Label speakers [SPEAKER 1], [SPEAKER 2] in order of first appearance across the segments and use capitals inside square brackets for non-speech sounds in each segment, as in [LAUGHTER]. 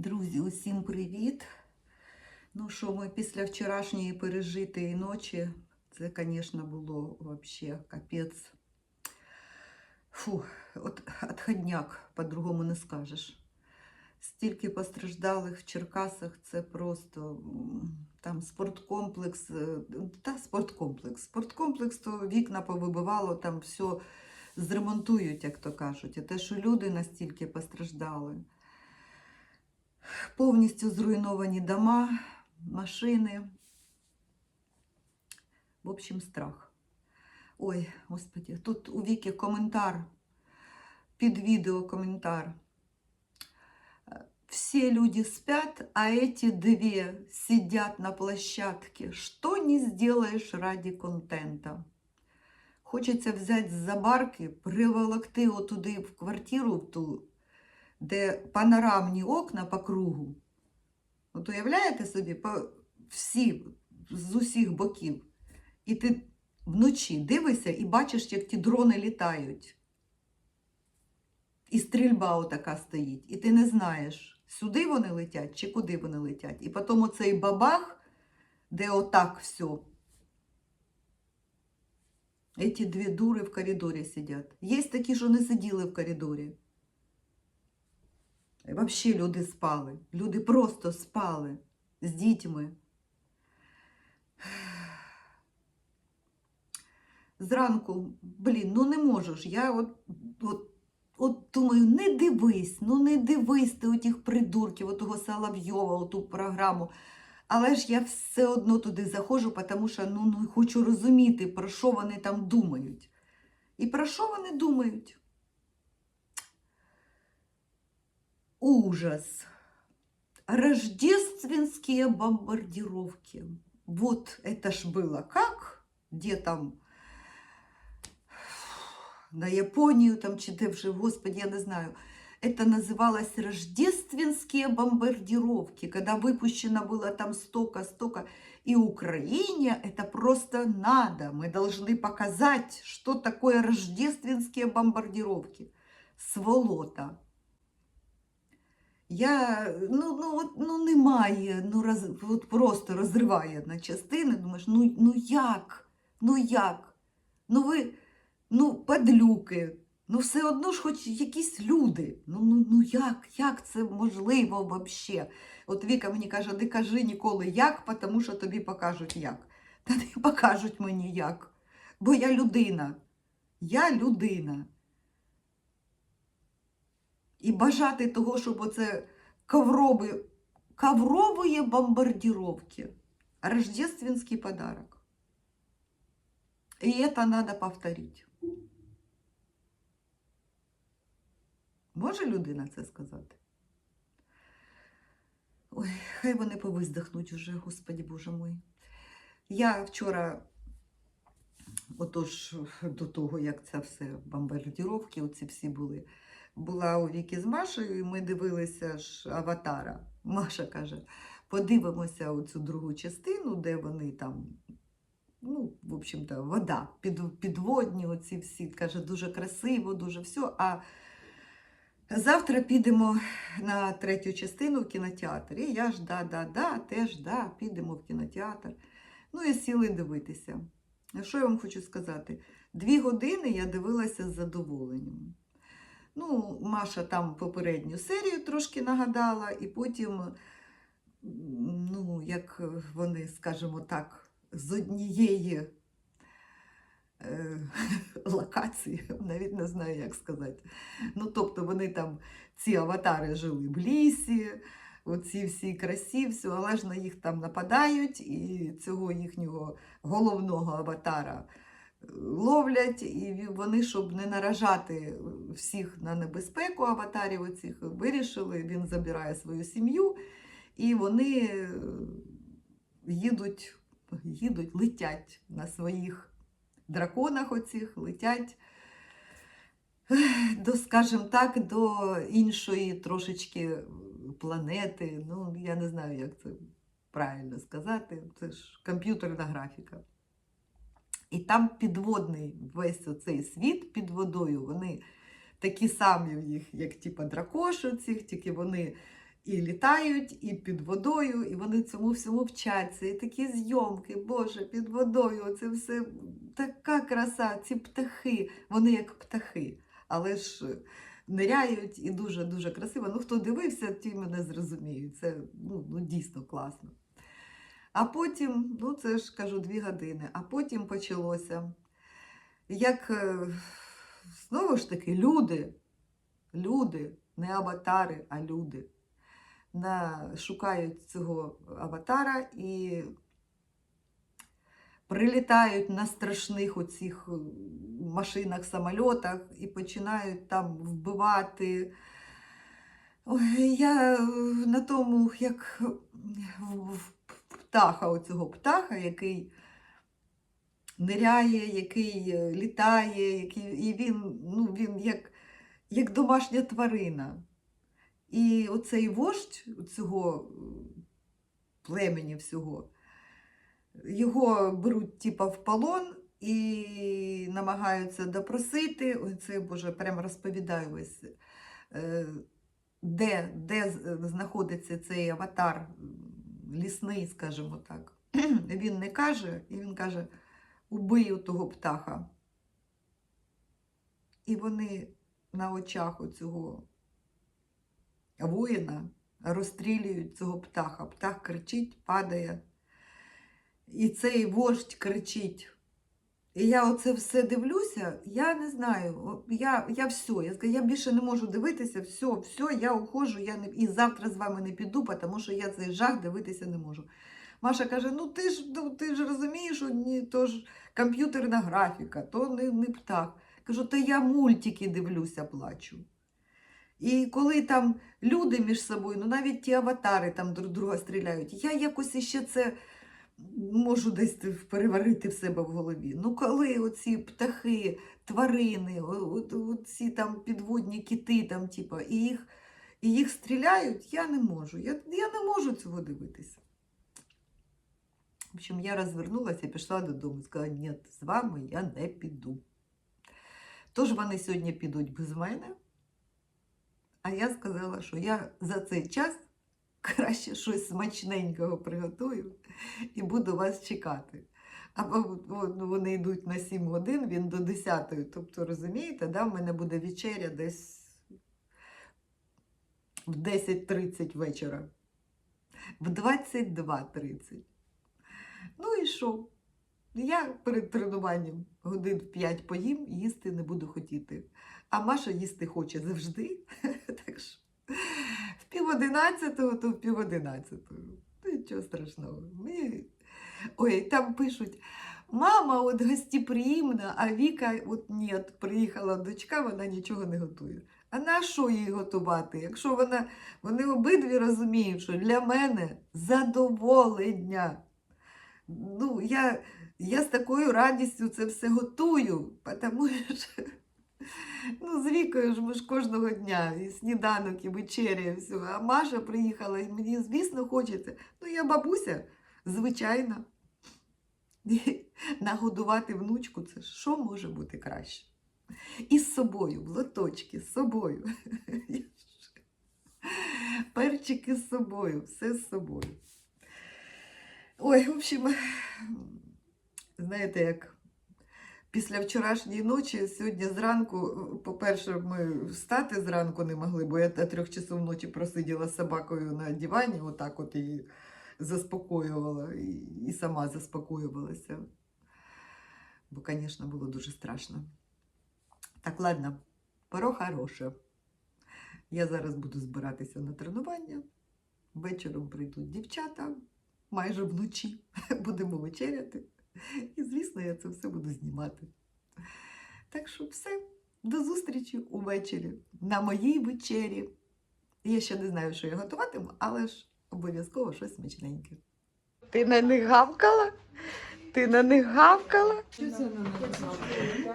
[SPEAKER 1] Друзі, усім привіт! Ну що, ми після вчорашньої пережитої ночі, це, звісно, було взагалі капець. Фу, от отходняк, по-другому не скажеш. Стільки постраждалих в Черкасах, це просто там спорткомплекс, е, та спорткомплекс. Спорткомплекс, то вікна повибивало, там все зремонтують, як то кажуть. А те, що люди настільки постраждали. Повністю зруйновані дома, машини. В общем, страх. Ой, господи, тут у Віки коментар, під відео коментар. Все люди спят, а эти две сидят на площадке. Что не сделаешь ради контента? Хочеться взяти за барки, приволокти отуди в квартиру ту, де панорамні окна по кругу. От уявляєте собі, по всі, з усіх боків. І ти вночі дивишся і бачиш, як ті дрони літають. І стрільба отака стоїть. І ти не знаєш, сюди вони летять чи куди вони летять. І потім оцей бабах, де отак все. Эти дві дури в коридорі сидять. Є такі, що не сиділи в коридорі. Взагалі люди спали. Люди просто спали з дітьми. Зранку, блін, ну не можеш. Я от, от, от думаю, не дивись, ну не дивись ти отих придурків, отого Соловйова, оту програму. Але ж я все одно туди заходжу, тому що ну, ну, хочу розуміти, про що вони там думають. І про що вони думають? Ужас. Рождественские бомбардировки. Вот это ж было как? Где там? На Японию там чи де вже, господи, я не знаю. Это называлось рождественские бомбардировки, когда выпущено было там столько-столько. И Украине это просто надо. Мы должны показать, что такое рождественские бомбардировки. Сволота. Я, ну, ну, от, ну немає, ну роз, от просто розриває на частини. Думаєш, ну, ну як? Ну як? Ну ви, ну, падлюки, ну все одно ж хоч якісь люди. Ну, ну, ну як? Як це можливо взагалі? От Віка мені каже, не кажи ніколи як, тому що тобі покажуть як. Та не покажуть мені як. Бо я людина. Я людина. І бажати того, щоб оце ковроби, ковровые бомбардировки. Рождественский подарок. И это надо повторить. Може людина це сказати? Ой, хай вони повиздихнуть уже, Господі Боже мой. Я вчора, отож, до того, як це все бомбардировки, оці всі були, була у Віки з Машею, і ми дивилися ж аватара. [LAUGHS] Маша каже: подивимося оцю другу частину, де вони там, ну, в общем-то, вода, під, підводні, оці всі, каже, дуже красиво, дуже все. А завтра підемо на третю частину в кінотеатр. І я ж да-да-да, теж да, підемо в кінотеатр. Ну і сіли дивитися. Що я вам хочу сказати? Дві години я дивилася з задоволенням. Ну, Маша там попередню серію трошки нагадала, і потім, ну, як вони, скажімо так, з однієї е, [LAUGHS] локації, навіть не знаю, як сказати. Ну, тобто вони там, ці аватари жили в лісі, оці всі красі, все, але ж на їх там нападають, і цього їхнього головного аватара ловлять, і вони, щоб не наражати всіх на небезпеку аватарів оцих, вирішили, він забирає свою сім'ю, і вони е, їдуть, їдуть, летять на своїх драконах оцих, летять до, скажімо так, до іншої трошечки планети. Ну, я не знаю, як це правильно сказати. Це ж комп'ютерна графіка. І там підводний весь оцей світ під водою, вони такі самі в їх, як типа дракош оцих, тільки вони і літають, і під водою, і вони цьому всьому вчаться. І такі зйомки, Боже, під водою, це все така краса, ці птахи, вони як птахи, але ж ниряють і дуже-дуже красиво. Ну, хто дивився, ті мене зрозуміють. Це ну, ну, дійсно класно. А потім, ну це ж кажу, дві години, а потім почалося. Як е, знову ж таки люди, люди, не аватари, а люди на, шукають цього аватара і прилітають на страшних оцих е, машинах, самольотах і починають там вбивати. Ой, я е, на тому, як в- в птаха, оцього птаха, який ниряє, який е, літає, який, і він, ну, він як, як домашня тварина. І оцей вождь цього е, племені всього, його беруть типа в полон і намагаються допросити. Ой, це Боже, прямо розповідаю весь. е, Де, де знаходиться цей аватар лісний, скажімо так. [CLEARS THROAT] Він не каже, і він каже: убий того птаха. І вони на очах у цього воїна розстрілюють цього птаха. Птах кричить, падає. І цей вождь кричить. І я оце все дивлюся, я не знаю, я, я все, я, я більше не можу дивитися, все, все, я уходжу, я не, і завтра з вами не піду, тому що я цей жах дивитися не можу. Маша каже: ну ти ж, ну, ти ж розумієш, що ні, то ж комп'ютерна графіка, то не, не птах. Кажу, та я мультики дивлюся, плачу. І коли там люди між собою, ну навіть ті аватари там друг друга стріляють, я якось іще це можу десь переварити в себе в голові. Ну коли оці птахи, тварини, оці там підводні кити, там, типа, і їх, і їх стріляють, я не можу. Я, я не можу цього дивитися. В общем, я розвернулася і пішла додому. Сказала, ні, з вами я не піду. Тож вони сьогодні підуть без мене. А я сказала, що я за цей час краще щось смачненького приготую і буду вас чекати. Або ну, вони йдуть на 7 годин, він до 10. Тобто, розумієте, да, в мене буде вечеря десь в 10.30 вечора, в 22.30. Ну і що? Я перед тренуванням годин в 5 поїм, їсти не буду хотіти. А Маша їсти хоче завжди. [LAUGHS] Так що одинадцятого, то в пів одинадцятого. Нічого страшного. Мені... Ой, там пишуть, мама от гостеприємна, а Віка от ні, приїхала дочка, вона нічого не готує. А на що їй готувати? Якщо вона, вони обидві розуміють, що для мене задоволення. Ну, я, я з такою радістю це все готую, [LAUGHS] тому що ну, з Вікою ж ми ж кожного дня, і сніданок, і вечеря, і все. А Маша приїхала, і мені, звісно, хочеться. Ну, я бабуся, звичайно. Нагодувати внучку це що може бути краще? І з собою, в лоточки, з собою. Перчики з собою, все з собою. Ой, в общем, знаєте, як після вчорашньої ночі, сьогодні зранку, по-перше, ми встати зранку не могли, бо я до трьох часов ночі просиділа з собакою на дивані, отак от її заспокоювала і, сама заспокоювалася. Бо, звісно, було дуже страшно. Так, ладно, перо хороше. Я зараз буду збиратися на тренування. Вечором прийдуть дівчата, майже вночі [LAUGHS] будемо вечеряти. [LAUGHS] І, звісно, я це все буду знімати. Так що все, до зустрічі увечері на моїй вечері. Я ще не знаю, що я готуватиму, але ж обов'язково щось смачненьке. Ти на них гавкала? Ти на них гавкала?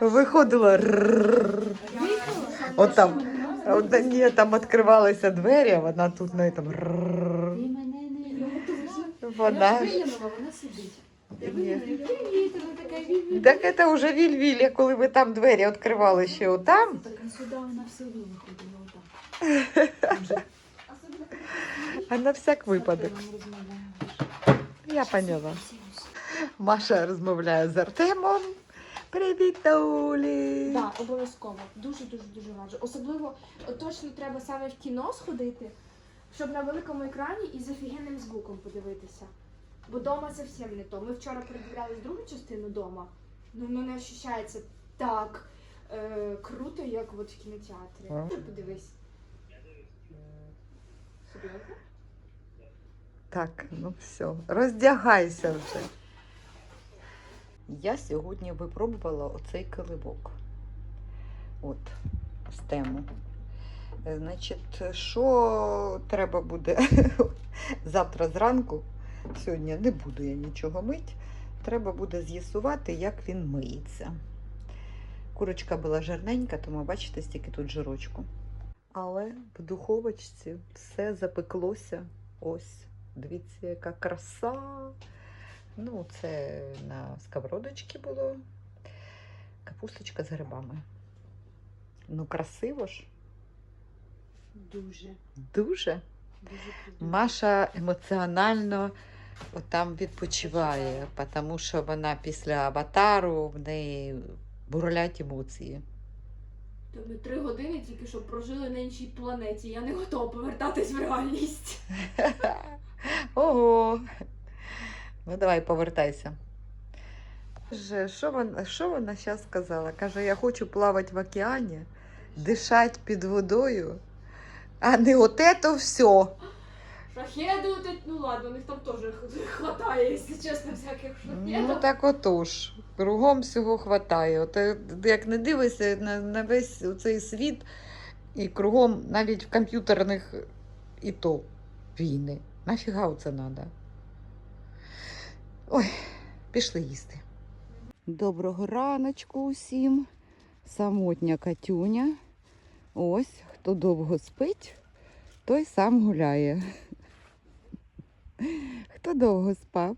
[SPEAKER 1] Виходила. От там, от, ні, там відкривалися двері, а вона тут на ж
[SPEAKER 2] вона сидить.
[SPEAKER 1] Так це вже віль-віль, коли ви там двері відкривали ще отам.
[SPEAKER 2] Так сюди вона все виходила отак.
[SPEAKER 1] А на всяк випадок. Я поняла. Маша розмовляє з Артемом. Привіт, Таулі!
[SPEAKER 2] Так, обов'язково. Дуже дуже раджу. Особливо точно треба саме в кіно сходити, щоб на великому екрані і з офігенним звуком подивитися. Бо дома зовсім не то. Ми вчора передивлялись другу частину дома. Ну воно не ощущається так е, круто, як от в кінотеатрі.
[SPEAKER 1] А.
[SPEAKER 2] Ти Подивись. Серйозно?
[SPEAKER 1] Так, ну все, роздягайся вже. Я сьогодні випробувала оцей килибок. От, з тему. Е, Значить, що треба буде [LAUGHS] завтра зранку, сьогодні не буду я нічого мить, треба буде з'ясувати, як він миється. Курочка була жирненька, тому бачите, стільки тут жирочку. Але в духовочці все запеклося. Ось. Дивіться, яка краса. Ну, це на сковородочці було. Капусточка з грибами. Ну, красиво ж.
[SPEAKER 2] Дуже.
[SPEAKER 1] Дуже.
[SPEAKER 2] Дуже.
[SPEAKER 1] Маша емоціонально там відпочиває, тому що вона після аватару в неї бурлять емоції.
[SPEAKER 2] То ми три години тільки що прожили на іншій планеті. Я не готова повертатись в реальність. [LAUGHS]
[SPEAKER 1] Ого. Ну, давай, повертайся. Що вона, що вона зараз сказала? Каже, я хочу плавати в океані, дишати під водою, а не от це все.
[SPEAKER 2] Е- ну ладно, у них там теж хватає, якщо чесно, всяких шахедів.
[SPEAKER 1] Ну так отож. Кругом всього хватає. От, е, як не дивишся на, на весь цей світ, і кругом навіть в комп'ютерних і то війни. Нафіга це треба? Ой, пішли їсти. Доброго раночку усім. Самотня Катюня. Ось, хто довго спить, той сам гуляє. Хто довго спав?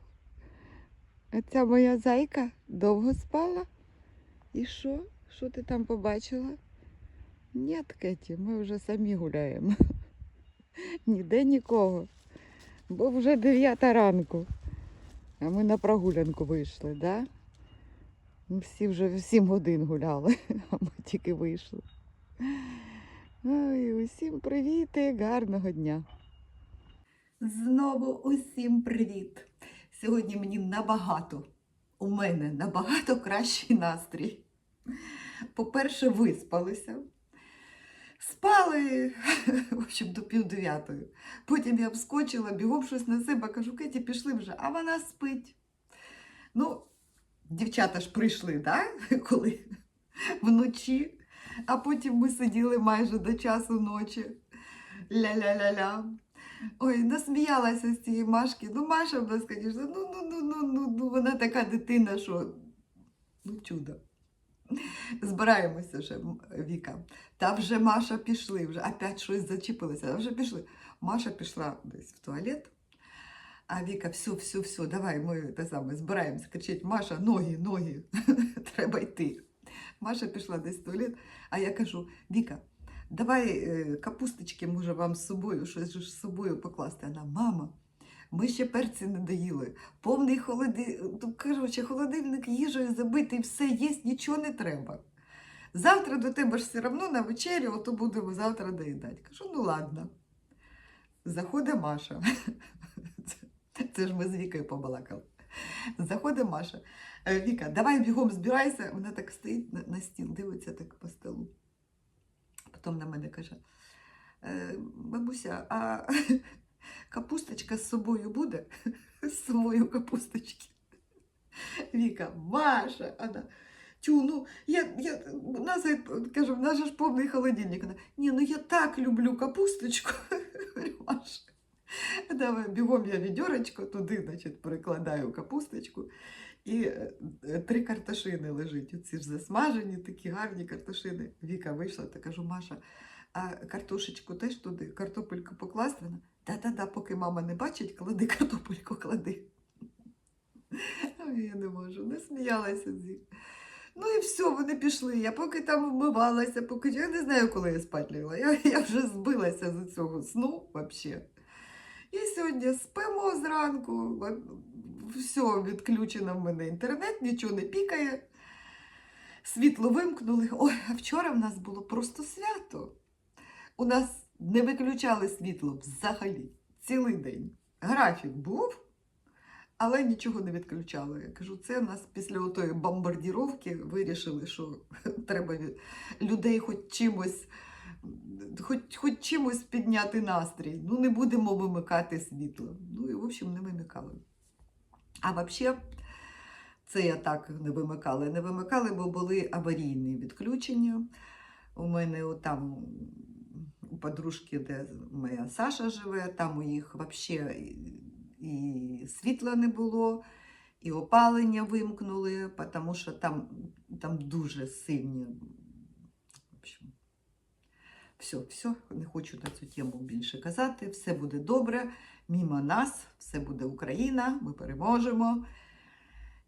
[SPEAKER 1] А ця моя зайка довго спала? І що? Що ти там побачила? Ні, Кеті, ми вже самі гуляємо. [LAUGHS] Ніде нікого. Бо вже дев'ята ранку. А ми на прогулянку вийшли? Да? Всі вже в сім годин гуляли, [LAUGHS] а ми тільки вийшли. Ой, усім привіт і гарного дня. Знову усім привіт! Сьогодні мені набагато, у мене набагато кращий настрій. По-перше, виспалися. Спали [LAUGHS] в общем, до пів. Потім я вскочила, бігом щось на себе, кажу, Кеті, пішли вже, а вона спить. Ну, дівчата ж прийшли, да? [LAUGHS] коли вночі, а потім ми сиділи майже до часу ночі. Ля-ля-ля-ля. Ой, насміялася з цієї Машки. Ну, Маша в ну, ну, ну, ну, ну, ну, вона така дитина, що ну, чудо. Збираємося вже, Віка. Та вже Маша пішли, вже опять щось зачепилося, а вже пішли. Маша пішла десь в туалет, а Віка, все, все, все, давай, ми те саме, збираємося. Кричить, Маша, ноги, ноги, [LAUGHS] треба йти. Маша пішла десь в туалет, а я кажу, Віка, давай е, капусточки, може, вам з собою, щось з собою покласти. Вона, мама, ми ще перці не доїли. Повний холоди... ну, коротше, холодильник їжею забитий, все є, нічого не треба. Завтра до тебе ж все одно на вечерю, ото будемо завтра доїдати. Кажу, ну ладно. Заходить Маша. [LAUGHS] Це, ж ми з Вікою побалакали. Заходить Маша. «Е, Віка, давай бігом збирайся. Вона так стоїть на стіл, дивиться так по столу. Потім на мене каже: «Е, бабуся, а [LAUGHS] капусточка з собою буде? [LAUGHS] З собою капусточки. Віка, Маша, вона. Тю, ну, я, я, у нас, кажу, в нас же ж повний холодильник. Вона, ні, ну я так люблю капусточку. [LAUGHS] Давай, бігом я відьорочку туди, значить, перекладаю капусточку. І е, е, три картошини лежить. Оці ж засмажені, такі гарні картошини. Віка вийшла та кажу, Маша, а картошечку теж туди, картопельку покласти? Вона, та-та-та, поки мама не бачить, клади картопельку, клади. Я не можу, не сміялася з. Ну і все, вони пішли. Я поки там вмивалася, поки я не знаю, коли я спать лягла. Я, я вже збилася з цього сну взагалі. І сьогодні спимо зранку, все відключено в мене інтернет, нічого не пікає. Світло вимкнули. Ой, а вчора в нас було просто свято. У нас не виключали світло взагалі цілий день. Графік був, але нічого не відключали. Я кажу, це в нас після отої бомбардіровки вирішили, що [LAUGHS] треба людей хоч чимось, хоч, хоч чимось підняти настрій. Ну, не будемо вимикати світло. Ну і, в общем, не вимикали. А взагалі, це я так не вимикала. Не вимикали, бо були аварійні відключення. У мене там у подружки, де моя Саша живе, там у їх взагалі і світла не було, і опалення вимкнули, тому що там, там дуже сильні. Все, все, не хочу на цю тему більше казати. Все буде добре, мімо нас, все буде Україна, ми переможемо.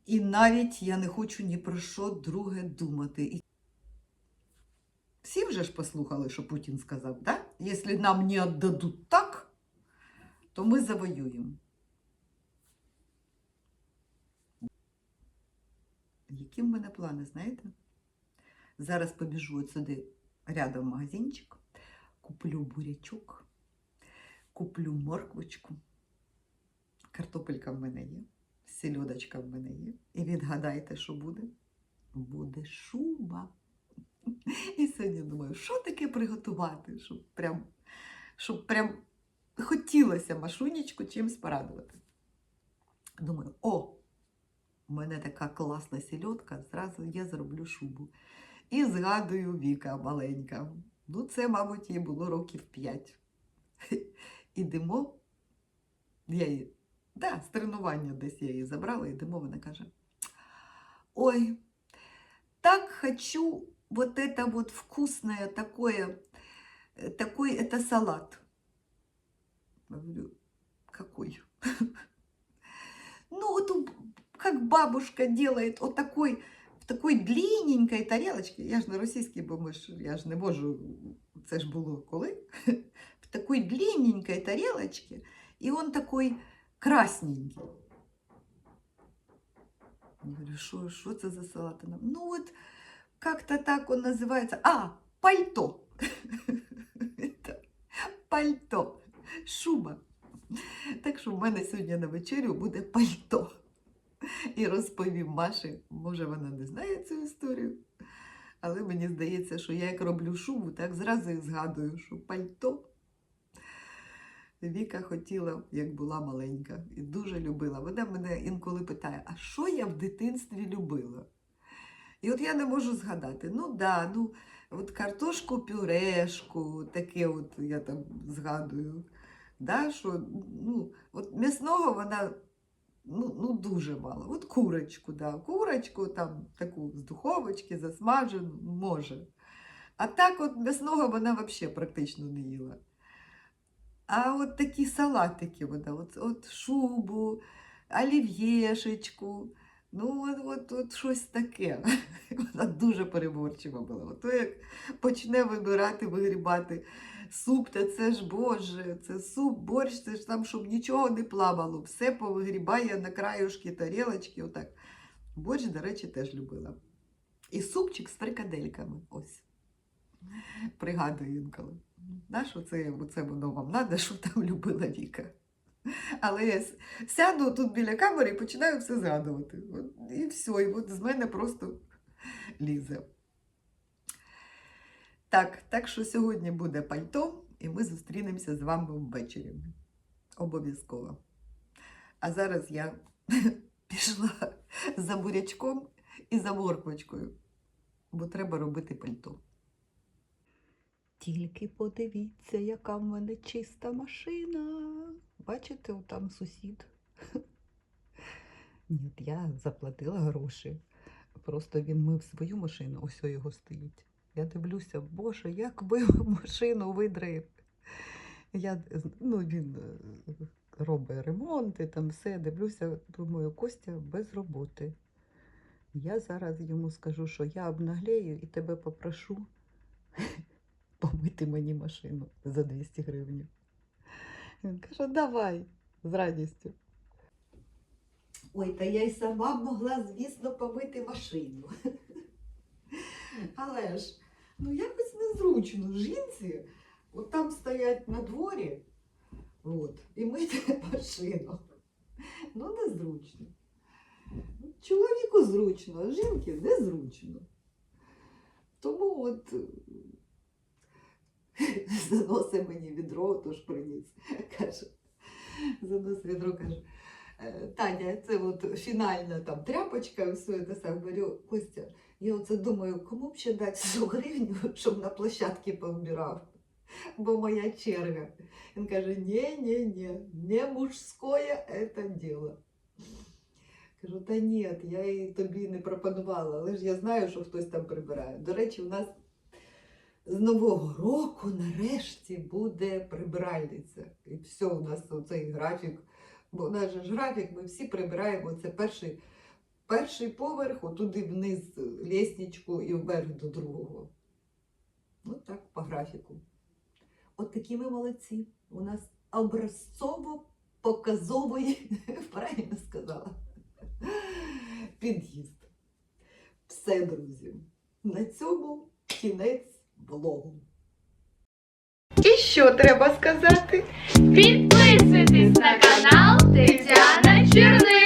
[SPEAKER 1] І навіть я не хочу ні про що друге думати. Всі вже ж послухали, що Путін сказав, да? Якщо нам не віддадуть так, то ми завоюємо. Які в мене плани, знаєте? Зараз побіжу от сюди рядом магазинчик, куплю бурячок, куплю морквочку, картопелька в мене є, сельодочка в мене є. І відгадайте, що буде? Буде шуба. І сьогодні думаю, що таке приготувати, щоб прям, щоб прям хотілося машунечку чимось порадувати. Думаю, о, у мене така класна сільотка, зразу я зроблю шубу. І згадую Віка маленька. Ну, це, мабуть, їй було років п'ять. [LAUGHS] Ідемо, я її, да, з тренування десь я її забрала, ідемо, вона каже: Ой, так хочу вот это вот вкусное такое, э, такой это салат. Я говорю, какой? [LAUGHS] Ну, вот у- как бабушка делает, вот такой, такой длинненькой тарелочке, я ж не російський, бо я ж не можу, це ж було коли, [LAUGHS] в такой длинненькой тарелочке, и он такой красненький. Я говорю, что, что это за салат? Ну вот, как-то так он называется. А, пальто. [LAUGHS] Это пальто. Шуба. Так що в мене сьогодні на вечерю буде пальто. І розповім Маші, може вона не знає цю історію, але мені здається, що я як роблю шубу, так зразу і згадую, що пальто. Віка хотіла, як була маленька, і дуже любила. Вона мене інколи питає, а що я в дитинстві любила? І от я не можу згадати. Ну да, ну от картошку пюрешку, таке от я там згадую. Да, що, ну, от м'ясного вона ну, ну, дуже мало. От курочку, да, курочку там таку з духовочки, засмажену, може. А так от м'ясного вона взагалі практично не їла. А от такі салатики, вона, от, от шубу, олів'єшечку, ну от, от, от щось таке. [LAUGHS] Вона дуже переборчива була. Ото як почне вибирати, вигрібати суп, та це ж Боже, це суп, борщ, це ж там, щоб нічого не плавало, все повигрібає на краюшки тарілочки, отак. Борщ, до речі, теж любила. І супчик з фрикадельками. Ось. Пригадую інколи. На що це, це воно вам треба, що там любила Віка. Але я сяду тут біля камери і починаю все згадувати. І все, і от з мене просто лізе. Так, так що сьогодні буде пальто, і ми зустрінемося з вами ввечері. Обов'язково. А зараз я [LAUGHS] пішла за бурячком і за морквочкою, бо треба робити пальто. Тільки подивіться, яка в мене чиста машина. Бачите, там сусід. [LAUGHS] Ні, я заплатила гроші. Просто він мив свою машину, ось його стоїть. Я дивлюся, боже, як ви [LAUGHS] машину видрив. Я, ну, він е, робить ремонти, там все. Дивлюся, думаю, Костя без роботи. Я зараз йому скажу, що я обнаглею і тебе попрошу [LAUGHS] помити мені машину за 200 гривень. Він каже, давай, з радістю. Ой, та я й сама могла, звісно, помити машину. [LAUGHS] Але ж, ну якось незручно жінці, от там стоять на дворі, от, і мити [LAUGHS] машину. Ну, незручно. Чоловіку зручно, а жінки незручно. Тому от [LAUGHS] заносить мені відро, тож приніс. [LAUGHS] Каже, заносить відро, каже. «Е, Таня, це от фінальна там тряпочка, все це сам говорю, Костя, я оце думаю, кому б ще дати [LAUGHS] 100 гривень, щоб на площадці повбирав, бо моя черга. Він каже, ні, ні, ні, не мужське це діло. Кажу, та ні, я і тобі не пропонувала, але ж я знаю, що хтось там прибирає. До речі, у нас з Нового року нарешті буде прибиральниця. І все, у нас цей графік. Бо у нас же ж графік, ми всі прибираємо. Це перший, перший поверх, отуди вниз лісничку і вверх до другого. Ну так, по графіку. От такі ми молодці. У нас образцово-показовий, [LAUGHS] правильно сказала, [LAUGHS] під'їзд. Все, друзі. На цьому кінець влогу. І що треба сказати?
[SPEAKER 2] Підписуйтесь на канал Тетяна Черниш.